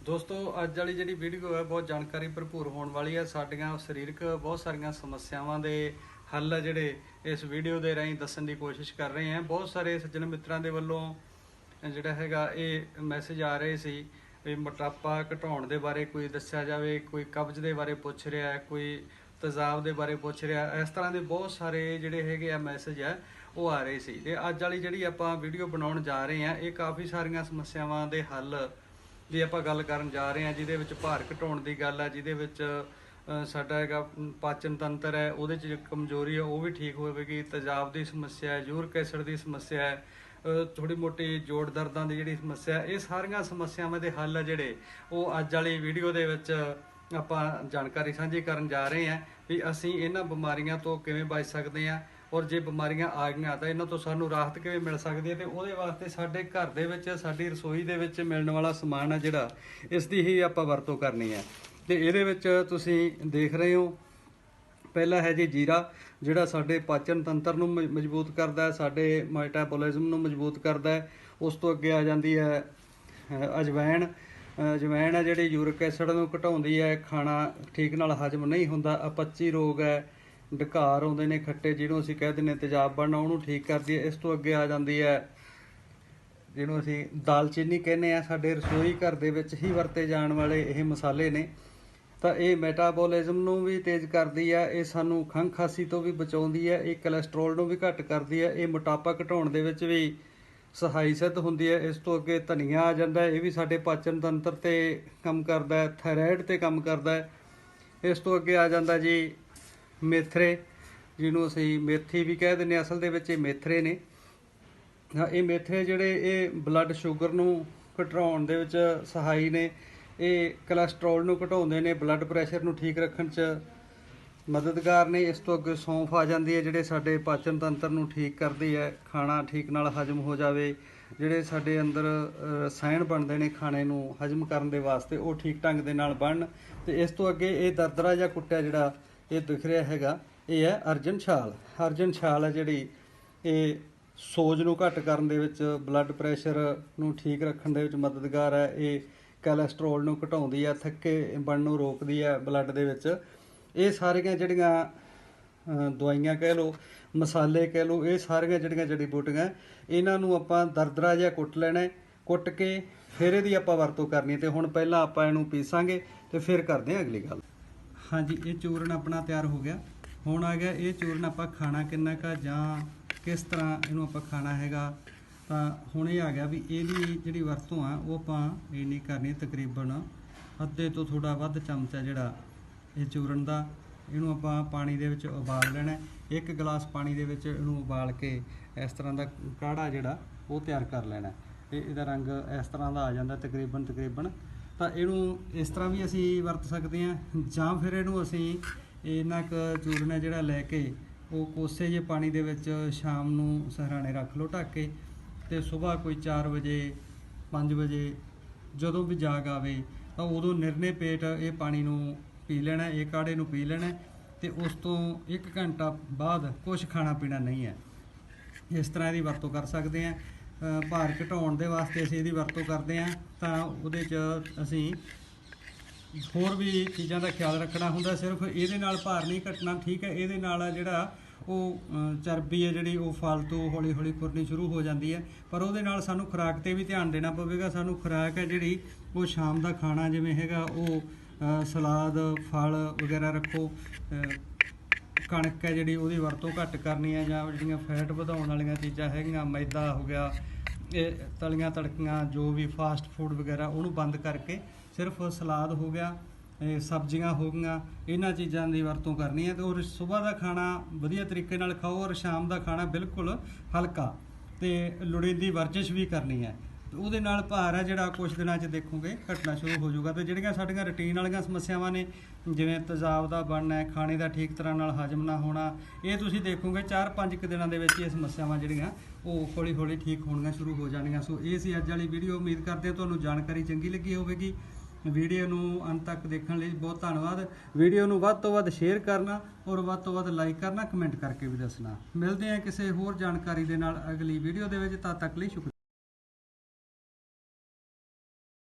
ਦੋਸਤੋ, ਅੱਜ ਵਾਲੀ ਜਿਹੜੀ ਵੀਡੀਓ ਹੈ, ਬਹੁਤ ਜਾਣਕਾਰੀ ਭਰਪੂਰ ਹੋਣ ਵਾਲੀ ਹੈ। ਸਾਡੀਆਂ ਸਰੀਰਕ ਬਹੁਤ ਸਾਰੀਆਂ ਸਮੱਸਿਆਵਾਂ ਦੇ ਹੱਲ ਹੈ ਜਿਹੜੇ ਇਸ ਵੀਡੀਓ ਦੇ ਰਾਹੀਂ ਦੱਸਣ ਦੀ ਕੋਸ਼ਿਸ਼ ਕਰ ਰਹੇ ਹਾਂ। ਬਹੁਤ ਸਾਰੇ ਸੱਜਣ ਮਿੱਤਰਾਂ ਦੇ ਵੱਲੋਂ ਜਿਹੜਾ ਹੈਗਾ, ਇਹ ਮੈਸੇਜ ਆ ਰਹੇ ਸੀ ਵੀ ਮੋਟਾਪਾ ਘਟਾਉਣ ਦੇ ਬਾਰੇ ਕੋਈ ਦੱਸਿਆ ਜਾਵੇ, ਕੋਈ ਕਬਜ਼ ਦੇ ਬਾਰੇ ਪੁੱਛ ਰਿਹਾ ਹੈ, ਕੋਈ ਤੇਜ਼ਾਬ ਦੇ ਬਾਰੇ ਪੁੱਛ ਰਿਹਾ ਇਸ ਤਰ੍ਹਾਂ ਦੇ ਬਹੁਤ ਸਾਰੇ ਜਿਹੜੇ ਹੈਗੇ ਆ ਮੈਸੇਜ ਹੈ ਉਹ ਆ ਰਹੇ ਸੀ। ਤੇ ਅੱਜ ਵਾਲੀ ਜਿਹੜੀ ਆਪਾਂ ਵੀਡੀਓ ਬਣਾਉਣ ਜਾ ਰਹੇ ਹਾਂ, ਇਹ ਕਾਫੀ ਸਾਰੀਆਂ ਸਮੱਸਿਆਵਾਂ ਦੇ ਹੱਲ ਦੀ ਆਪਾਂ ਗੱਲ ਕਰਨ ਜਾ ਰਹੇ ਹਾਂ, ਜਿਹਦੇ ਵਿੱਚ ਭਾਰ ਘਟਾਉਣ ਦੀ ਗੱਲ ਹੈ ਜਿਹਦੇ ਵਿੱਚ ਸਾਡਾ ਹੈਗਾ ਪਾਚਨ ਤੰਤਰ ਹੈ, ਉਹਦੇ 'ਚ ਕਮਜ਼ੋਰੀ ਹੈ ਉਹ ਵੀ ਠੀਕ ਹੋਵੇਗੀ, ਤੇਜ਼ਾਬ ਦੀ ਸਮੱਸਿਆ ਹੈ, ਯੂਰਿਕ ਐਸਿਡ ਦੀ ਸਮੱਸਿਆ ਹੈ ਥੋੜੀ ਮੋਟੀ ਜੋੜ ਦਰਦਾਂ ਦੀ ਜਿਹੜੀ ਸਮੱਸਿਆ ਇਹ ਸਾਰੀਆਂ ਸਮੱਸਿਆਵਾਂ ਦੇ ਹੱਲ ਆ ਜਿਹੜੇ, ਉਹ ਅੱਜ ਵਾਲੀ ਵੀਡੀਓ ਦੇ ਵਿੱਚ ਆਪਾਂ ਜਾਣਕਾਰੀ ਸਾਂਝੀ ਕਰਨ ਜਾ ਰਹੇ ਹਾਂ ਵੀ ਅਸੀਂ ਇਹਨਾਂ ਬਿਮਾਰੀਆਂ ਤੋਂ ਕਿਵੇਂ ਬਚ ਸਕਦੇ ਹਾਂ ਔਰ ਜੇ ਬਿਮਾਰੀਆਂ ਆ ਗਈਆਂ ਤਾਂ ਇਹਨਾਂ ਤੋਂ ਸਾਨੂੰ ਰਾਹਤ ਕਿਵੇਂ ਮਿਲ ਸਕਦੀ ਹੈ ਤੇ ਉਹਦੇ ਵਾਸਤੇ ਸਾਡੇ ਘਰ ਦੇ ਵਿੱਚ, ਸਾਡੀ ਰਸੋਈ ਦੇ ਵਿੱਚ ਮਿਲਣ ਵਾਲਾ ਸਮਾਨ ਹੈ ਜਿਹੜਾ, ਇਸ ਦੀ ਹੀ ਆਪਾਂ ਵਰਤੋਂ ਕਰਨੀ ਹੈ। ਤੇ ਇਹਦੇ ਵਿੱਚ ਤੁਸੀਂ ਦੇਖ ਰਹੇ ਹੋ, ਪਹਿਲਾ ਹੈ ਜੀ ਜੀਰਾ, ਜਿਹੜਾ ਸਾਡੇ ਪਾਚਨ ਤੰਤਰ ਨੂੰ ਮ- ਮਜ਼ਬੂਤ ਕਰਦਾ ਹੈ, ਸਾਡੇ ਮੈਟਾਬੋਲਿਜ਼ਮ ਨੂੰ ਮਜ਼ਬੂਤ ਕਰਦਾ ਹੈ। ਉਸ ਤੋਂ ਅੱਗੇ ਆ ਜਾਂਦੀ ਹੈ ਅਜਵਾਇਣ ਅਜਵਾਇਣ ਹੈ ਜਿਹੜੀ ਯੂਰਿਕ ਐਸਿਡ ਨੂੰ ਘਟਾਉਂਦੀ ਹੈ, ਖਾਣਾ ਠੀਕ ਨਾਲ ਹਜਮ ਨਹੀਂ ਹੁੰਦਾ, ਅਪਚੀ ਰੋਗ ਹੈ। ਡਕਾਰ ਆਉਂਦੇ ਨੇ ਖੱਟੇ, ਜਿਹਨੂੰ ਅਸੀਂ ਕਹਿੰਦੇ ਨੇ ਤੇਜ਼ਾਬ ਬਣਨਾ, ਉਹਨੂੰ ਠੀਕ ਕਰਦੀ ਹੈ, ਇਸ ਤੋਂ ਅੱਗੇ ਆ ਜਾਂਦੀ ਹੈ। ਜਿਹਨੂੰ ਅਸੀਂ ਦਾਲਚੀਨੀ ਕਹਿੰਦੇ ਆ ਸਾਡੇ ਰਸੋਈ ਘਰ ਦੇ ਵਿੱਚ ਹੀ ਵਰਤੇ ਜਾਣ ਵਾਲੇ ਇਹ ਮਸਾਲੇ ਨੇ। ਤਾਂ ਇਹ ਮੈਟਾਬੋਲਿਜ਼ਮ ਨੂੰ ਵੀ ਤੇਜ਼ ਕਰਦੀ ਹੈ, ਇਹ ਸਾਨੂੰ ਖੰਘ ਖਾਸੀ ਤੋਂ ਵੀ ਬਚਾਉਂਦੀ ਹੈ, ਇਹ ਕੋਲੇਸਟ੍ਰੋਲ ਨੂੰ ਵੀ ਘੱਟ ਕਰਦੀ ਹੈ, ਇਹ ਮੋਟਾਪਾ ਘਟਾਉਣ ਦੇ ਵਿੱਚ ਵੀ ਸਹਾਈ ਸਿੱਧ ਹੁੰਦੀ ਹੈ, ਇਸ ਤੋਂ ਅੱਗੇ ਧਨੀਆ ਆ ਜਾਂਦਾ ਇਹ ਵੀ ਸਾਡੇ ਪਾਚਨ ਤੰਤਰ ਤੇ ਕੰਮ ਕਰਦਾ ਹੈ, ਥਾਇਰਾਇਡ ਤੇ ਕੰਮ ਕਰਦਾ ਹੈ। ਇਸ ਤੋਂ ਅੱਗੇ ਆ ਜਾਂਦਾ ਜੀ ਮੇਥਰੇ, ਜਿਹਨੂੰ ਅਸੀਂ ਮੇਥੀ ਵੀ ਕਹਿ ਦਿੰਦੇ ਹਾਂ, ਅਸਲ ਦੇ ਵਿੱਚ ਇਹ ਮੇਥਰੇ ਨੇ। ਹਾਂ, ਇਹ ਮੇਥੇ ਜਿਹੜੇ ਇਹ ਬਲੱਡ ਸ਼ੂਗਰ ਨੂੰ ਘਟਾਉਣ ਦੇ ਵਿੱਚ ਸਹਾਈ ਨੇ। ਇਹ ਕੋਲੇਸਟ੍ਰੋਲ ਨੂੰ ਘਟਾਉਂਦੇ ਨੇ ਬਲੱਡ ਪ੍ਰੈਸ਼ਰ ਨੂੰ ਠੀਕ ਰੱਖਣ 'ਚ ਮਦਦਗਾਰ ਨੇ। ਇਸ ਤੋਂ ਅੱਗੇ ਸੌਂਫ ਆ ਜਾਂਦੀ ਹੈ, ਜਿਹੜੇ ਸਾਡੇ ਪਾਚਨ ਤੰਤਰ ਨੂੰ ਠੀਕ ਕਰਦੀ ਹੈ। ਖਾਣਾ ਠੀਕ ਨਾਲ ਹਜਮ ਹੋ ਜਾਵੇ। ਜਿਹੜੇ ਸਾਡੇ ਅੰਦਰ ਰਸਾਇਣ ਬਣਦੇ ਨੇ ਖਾਣੇ ਨੂੰ ਹਜਮ ਕਰਨ ਦੇ ਵਾਸਤੇ, ਉਹ ਠੀਕ ਢੰਗ ਦੇ ਨਾਲ ਬਣਨ। ਤੇ ਇਸ ਤੋਂ ਅੱਗੇ ਇਹ ਦਰਦਰਾ ਜਾਂ ਕੁੱਟਿਆ ਜਿਹੜਾ ਇਹ ਦਿਖ ਰਿਹਾ ਹੈਗਾ, ਇਹ ਹੈ ਅਰਜਨ ਛਾਲ। ਅਰਜਨ ਛਾਲ ਹੈ ਜਿਹੜੀ ਇਹ ਸੋਜ ਨੂੰ ਘੱਟ ਕਰਨ ਦੇ ਵਿੱਚ ਬਲੱਡ ਪ੍ਰੈਸ਼ਰ ਨੂੰ ਠੀਕ ਰੱਖਣ ਦੇ ਵਿੱਚ ਮਦਦਗਾਰ ਹੈ। ਇਹ ਕੋਲੇਸਟ੍ਰੋਲ ਨੂੰ ਘਟਾਉਂਦੀ ਹੈ, ਥੱਕੇ ਬਣਨ ਨੂੰ ਰੋਕਦੀ ਹੈ ਬਲੱਡ ਦੇ ਵਿੱਚ। ਇਹ ਸਾਰੀਆਂ ਜਿਹੜੀਆਂ ਦਵਾਈਆਂ ਕਹਿ ਲਓ, ਮਸਾਲੇ ਕਹਿ ਲਓ, ਇਹ ਸਾਰੀਆਂ ਜਿਹੜੀਆਂ ਜੜੀ ਬੂਟੀਆਂ, ਇਹਨਾਂ ਨੂੰ ਆਪਾਂ ਦਰਦਰਾ ਜਿਹਾ ਕੁੱਟ ਲੈਣਾ ਕੁੱਟ ਕੇ ਫਿਰ ਇਹਦੀ ਆਪਾਂ ਵਰਤੋਂ ਕਰਨੀ ਹੈ ਤੇ ਹੁਣ ਪਹਿਲਾਂ ਆਪਾਂ ਇਹਨੂੰ ਪੀਸਾਂਗੇ ਤੇ ਫਿਰ ਕਰਦੇ ਹਾਂ ਅਗਲੀ ਗੱਲ। ਹਾਂਜੀ, ਇਹ ਚੂਰਨ ਆਪਣਾ ਤਿਆਰ ਹੋ ਗਿਆ। ਹੁਣ ਆ ਗਿਆ ਇਹ ਚੂਰਨ ਆਪਾਂ ਖਾਣਾ ਕਿੰਨਾ ਕਾ ਜਾਂ ਕਿਸ ਤਰ੍ਹਾਂ ਇਹਨੂੰ ਆਪਾਂ ਖਾਣਾ ਹੈਗਾ। ਤਾਂ ਹੁਣ ਇਹ ਆ ਗਿਆ ਵੀ ਇਹਦੀ ਜਿਹੜੀ ਵਰਤੋਂ ਆ, ਉਹ ਆਪਾਂ ਇਹ ਨਹੀਂ ਕਰਨੀ ਤਕਰੀਬਨ ਅੱਧੇ ਤੋਂ ਥੋੜਾ ਵੱਧ ਚਮਚਾ ਜਿਹੜਾ ਇਹ ਚੂਰਨ ਦਾ, ਇਹਨੂੰ ਆਪਾਂ ਪਾਣੀ ਦੇ ਵਿੱਚ ਉਬਾਲ ਲੈਣਾ ਇੱਕ ਗਲਾਸ ਪਾਣੀ ਦੇ ਵਿੱਚ ਇਹਨੂੰ ਉਬਾਲ ਕੇ ਇਸ ਤਰ੍ਹਾਂ ਦਾ ਕਾੜਾ ਜਿਹੜਾ, ਉਹ ਤਿਆਰ ਕਰ ਲੈਣਾ ਹੈ। ਤੇ ਇਹਦਾ ਰੰਗ ਇਸ ਤਰ੍ਹਾਂ ਦਾ ਆ ਜਾਂਦਾ ਤਕਰੀਬਨ ਤਕਰੀਬਨ ਤਾਂ ਇਹਨੂੰ ਇਸ ਤਰ੍ਹਾਂ ਵੀ ਅਸੀਂ ਵਰਤ ਸਕਦੇ ਹਾਂ, ਜਾਂ ਫਿਰ ਇਹਨੂੰ ਅਸੀਂ ਇਹਨਾਂ ਕੁ ਚੂਰਨ ਹੈ ਜਿਹੜਾ ਲੈ ਕੇ ਉਹ ਕੋਸੇ ਜੇ ਪਾਣੀ ਦੇ ਵਿੱਚ ਸ਼ਾਮ ਨੂੰ ਸਹਰਾਣੇ ਰੱਖ ਲਓ ਢੱਕ ਕੇ ਤੇ ਸਵੇਰ ਕੋਈ 4 ਵਜੇ 5 ਵਜੇ ਜਦੋਂ ਵੀ ਜਾਗ ਆਵੇ ਤਾਂ ਉਦੋਂ ਨਿਰਨੇ ਪੇਟ ਇਹ ਪਾਣੀ ਨੂੰ ਪੀ ਲੈਣਾ, ਇਹ ਕਾੜੇ ਨੂੰ ਪੀ ਲੈਣਾ ਤੇ ਉਸ ਤੋਂ 1 ਘੰਟਾ ਬਾਅਦ ਕੁਝ ਖਾਣਾ ਪੀਣਾ ਨਹੀਂ ਹੈ। ਇਸ ਤਰ੍ਹਾਂ ਇਹਦੀ ਵਰਤੋਂ ਕਰ ਸਕਦੇ ਹਾਂ। ਭਾਰ ਘਟਾਉਣ ਦੇ ਵਾਸਤੇ ਅਸੀਂ ਇਹਦੀ ਵਰਤੋਂ ਕਰਦੇ ਹਾਂ। ਤਾਂ ਉਹਦੇ 'ਚ ਅਸੀਂ ਹੋਰ ਵੀ ਚੀਜ਼ਾਂ ਦਾ ਖਿਆਲ ਰੱਖਣਾ ਹੁੰਦਾ, ਸਿਰਫ ਇਹਦੇ ਨਾਲ ਭਾਰ ਨਹੀਂ ਘਟਣਾ, ਠੀਕ ਹੈ? ਇਹਦੇ ਨਾਲ ਜਿਹੜਾ ਉਹ ਚਰਬੀ ਹੈ ਜਿਹੜੀ, ਉਹ ਫालतू ਹੌਲੀ ਹੌਲੀ ਖੁਰਨੀ ਸ਼ੁਰੂ ਹੋ ਜਾਂਦੀ ਹੈ। ਪਰ ਉਹਦੇ ਨਾਲ ਸਾਨੂੰ ਖੁਰਾਕ ਤੇ ਵੀ ਧਿਆਨ ਦੇਣਾ ਪਵੇਗਾ। ਸਾਨੂੰ ਖੁਰਾਕ ਹੈ ਜਿਹੜੀ, ਉਹ ਸ਼ਾਮ ਦਾ ਖਾਣਾ ਜਿਵੇਂ ਹੈਗਾ, ਉਹ ਸਲਾਦ, ਫਲ ਵਗੈਰਾ ਰੱਖੋ। ਕਣਕ ਹੈ ਜਿਹੜੀ ਉਹਦੀ ਵਰਤੋਂ ਘੱਟ ਕਰਨੀ ਹੈ ਜਾਂ ਜਿਹੜੀਆਂ ਫੈਟ ਵਧਾਉਣ ਵਾਲੀਆਂ ਚੀਜ਼ਾਂ ਹੈਗੀਆਂ, ਮੈਦਾ ਹੋ ਗਿਆ, ਇਹ ਤਲੀਆਂ ਤੜਕੀਆਂ ਜੋ ਵੀ ਫਾਸਟ ਫੂਡ ਵਗੈਰਾ ਉਹਨੂੰ ਬੰਦ ਕਰਕੇ ਸਿਰਫ ਸਲਾਦ ਹੋ ਗਿਆ ਸਬਜ਼ੀਆਂ ਹੋ ਗਈਆਂ, ਇਹਨਾਂ ਚੀਜ਼ਾਂ ਦੀ ਵਰਤੋਂ ਕਰਨੀ ਹੈ ਤੇ ਔਰ ਸਵੇਰ ਦਾ ਖਾਣਾ ਵਧੀਆ ਤਰੀਕੇ ਨਾਲ ਖਾਓ ਔਰ ਸ਼ਾਮ ਦਾ ਖਾਣਾ ਬਿਲਕੁਲ ਹਲਕਾ ਤੇ ਲੋੜੀਂਦੀ ਵਰਜਿਸ਼ ਵੀ ਕਰਨੀ ਹੈ। ਤੇ ਉਹਦੇ ਨਾਲ ਭਾਰ ਹੈ ਜਿਹੜਾ ਕੁਝ ਦਿਨਾਂ 'ਚ ਦੇਖੋਗੇ, ਘਟਣਾ ਸ਼ੁਰੂ ਹੋ ਜਾਊਗਾ। ਤੇ ਜਿਹੜੀਆਂ ਸਾਡੀਆਂ ਰੁਟੀਨ ਵਾਲੀਆਂ ਸਮੱਸਿਆਵਾਂ ਨੇ, ਜਿਵੇਂ ਤੇਜ਼ਾਬ ਦਾ ਬਣਨਾ ਖਾਣੇ ਦਾ ਠੀਕ ਤਰ੍ਹਾਂ ਨਾਲ ਹਜਮ ਨਾ ਹੋਣਾ, ਇਹ ਤੁਸੀਂ ਦੇਖੋਗੇ 4-5 ਕੁ ਦਿਨਾਂ ਦੇ ਵਿੱਚ ਇਹ ਸਮੱਸਿਆਵਾਂ ਜਿਹੜੀਆਂ, ਉਹ ਹੌਲੀ-ਹੌਲੀ ਠੀਕ ਹੋਣੀਆਂ ਸ਼ੁਰੂ ਹੋ ਜਾਣਗੀਆਂ ਸੋ ਇਹ ਸੀ ਅੱਜ ਵਾਲੀ ਵੀਡੀਓ ਉਮੀਦ ਕਰਦੇ ਹਾਂ ਤੁਹਾਨੂੰ ਜਾਣਕਾਰੀ ਚੰਗੀ ਲੱਗੀ ਹੋਵੇਗੀ। ਵੀਡੀਓ ਨੂੰ ਅੰਤ ਤੱਕ ਦੇਖਣ ਲਈ ਬਹੁਤ ਧੰਨਵਾਦ। ਵੀਡੀਓ ਨੂੰ ਵੱਧ ਤੋਂ ਵੱਧ ਸ਼ੇਅਰ ਕਰਨਾ ਔਰ ਵੱਧ ਤੋਂ ਵੱਧ ਲਾਈਕ ਕਰਨਾ ਕਮੈਂਟ ਕਰਕੇ ਵੀ ਦੱਸਣਾ। ਮਿਲਦੇ ਹਾਂ ਕਿਸੇ ਹੋਰ ਜਾਣਕਾਰੀ ਦੇ ਨਾਲ ਅਗਲੀ ਵੀਡੀਓ ਦੇ ਵਿੱਚ। ਤਦ ਤੱਕ ਲਈ ਸ਼ੁਕਰੀਆ।